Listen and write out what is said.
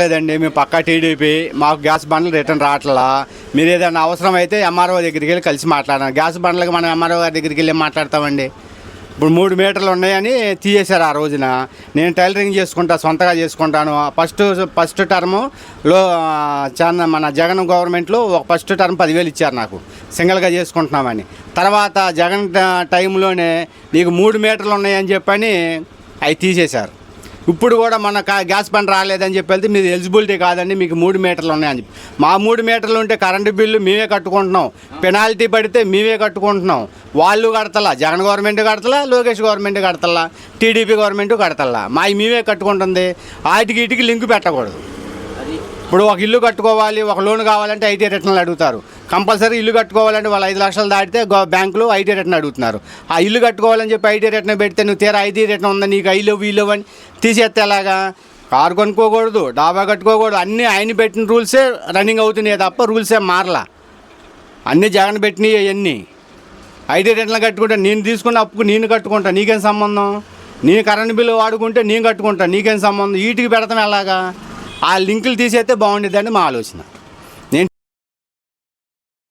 లేదండి మేము పక్కా టీడీపీ మాకు గ్యాస్ బండ్లు రిటర్న్ రావట్లా. మీరు ఏదైనా అవసరం అయితే ఎంఆర్ఓ దగ్గరికి వెళ్ళి కలిసి మాట్లాడాలి గ్యాస్ బండ్లకి మనం ఎంఆర్ఓ గారి దగ్గరికి వెళ్ళి మాట్లాడతామండి. ఇప్పుడు మూడు మీటర్లు ఉన్నాయని తీసేశారు ఆ రోజున. నేను టైలరింగ్ చేసుకుంటా సొంతగా చేసుకుంటాను. ఫస్ట్ ఫస్ట్ టర్మ్లో చాలా మన జగన్ గవర్నమెంట్లో ఒక ఫస్ట్ టర్మ్ పదివేలు ఇచ్చారు నాకు. సింగిల్గా చేసుకుంటున్నామని. తర్వాత జగన్ టైంలోనే నీకు మూడు మీటర్లు ఉన్నాయని చెప్పని అవి తీసేశారు. ఇప్పుడు కూడా మన గ్యాస్ బండ్ రాలేదని చెప్పి వెళ్తే మీరు ఎలిజిబిలిటీ కాదండి మీకు మూడు మీటర్లు ఉన్నాయని చెప్పి. మా మూడు మీటర్లు ఉంటే కరెంటు బిల్లు మేమే కట్టుకుంటున్నాం. పెనాల్టీ పడితే మేమే కట్టుకుంటున్నాం. వాళ్ళు కడతలా జగన్ గవర్నమెంట్ కడతలా లోకేష్ గవర్నమెంట్ కడతలా టీడీపీ గవర్నమెంట్ కడతలా. మా మేమే కట్టుకుంటుంది. వాటికి ఇటుకి లింక్ పెట్టకూడదు. ఇప్పుడు ఒక ఇల్లు కట్టుకోవాలి ఒక లోన్ కావాలంటే ఐటీ రిటర్న్లు అడుగుతారు. కంపల్సరీ ఇల్లు కట్టుకోవాలంటే వాళ్ళు ఐదు లక్షలు దాటితే బ్యాంకులో ఐటీ రిటర్న్ అడుగుతున్నారు. ఆ ఇల్లు కట్టుకోవాలని చెప్పి ఐటీ రిటర్న్ పెడితే నువ్వు తీరా ఐటీ రిటర్న్ ఉందా? నీకు ఐలో వీలో అని తీసేస్తే ఎలాగా? కారు కొనుక్కోకూడదు డాబా కట్టుకోకూడదు అన్నీ ఆయన పెట్టిన రూల్సే రన్నింగ్ అవుతున్నాయి తప్ప రూల్సే మారలా. అన్నీ జగన్ పెట్టినవి అవన్నీ ఐటీ రిటర్న్లు కట్టుకుంటే నేను తీసుకున్న అప్పుకు నేను కట్టుకుంటా నీకేం సంబంధం? నేను కరెంట్ బిల్లు వాడుకుంటే నేను కట్టుకుంటా నీకేం సంబంధం? వీటికి పెడతాం ఎలాగా? ఆ లింకులు తీసేస్తే బాగుండేదని మా ఆలోచన.